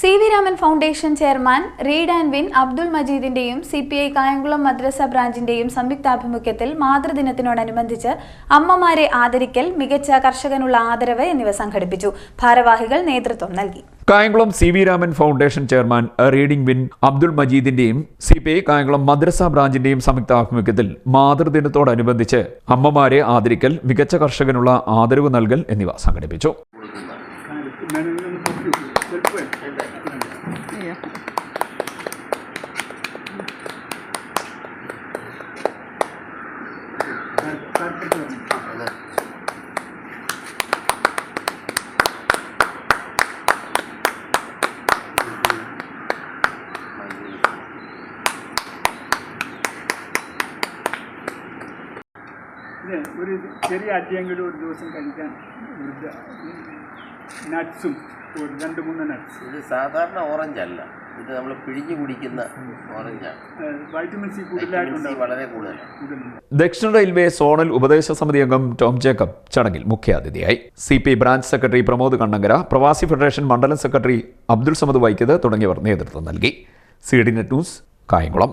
C V Raman foundation chairman read and win Abdul മജീദിന്റെയും C P I Kayamkulam മദ്രസ ബ്രാഞ്ചിന്റെയും സംയുക്താഭിമുഖ്യത്തിൽ മാതൃദിനത്തിനോടനുബന്ധിച്ച് അമ്മമാരെ ആദരിക്കൽ മികച്ച കർഷകനുള്ള ആദരവ് എന്നിവ സംഘടിപ്പിച്ചു. ഭാരവാഹികൾ നേതൃത്വം നൽകി. Kayamkulam C V Raman foundation chairman reading win Abdul മജീദിന്റെയും C P I Kayamkulam മദ്രസ ബ്രാഞ്ചിന്റെയും സംയുക്താഭിമുഖ്യത്തിൽ മാതൃദിനത്തോടനുബന്ധിച്ച് അമ്മമാരെ ആദരിക്കൽ മികച്ച കർഷകനുള്ള ആദരവ് നൽകൽ എന്നിവ സംഘടിപ്പിച്ചു. ഇത് ഒരു ചെറിയ അട്ടിയെങ്കിലും ഒരു ദിവസം കഴിക്കാൻ നട്ട്സും ഒരു രണ്ട് മൂന്ന് നട്ട്സ് ഇത് സാധാരണ ഓറഞ്ച് അല്ല. ഇത് നമ്മൾ പിഴിഞ്ഞു കുടിക്കുന്ന ഓറഞ്ചാണ് വൈറ്റമിൻ സി വളരെ കൂടുതലാണ്. ദക്ഷിണ റെയിൽവേ സോണൽ ഉപദേശ സമിതി അംഗം ടോം ജേക്കബ് ചടങ്ങിൽ മുഖ്യാതിഥിയായി. C P branch secretary Pramod Kannankara പ്രവാസി ഫെഡറേഷൻ മണ്ഡലം സെക്രട്ടറി അബ്ദുൾ സമദ് വൈക്കത് തുടങ്ങിയവർ നേതൃത്വം നൽകി. C D net news Kayamkulam.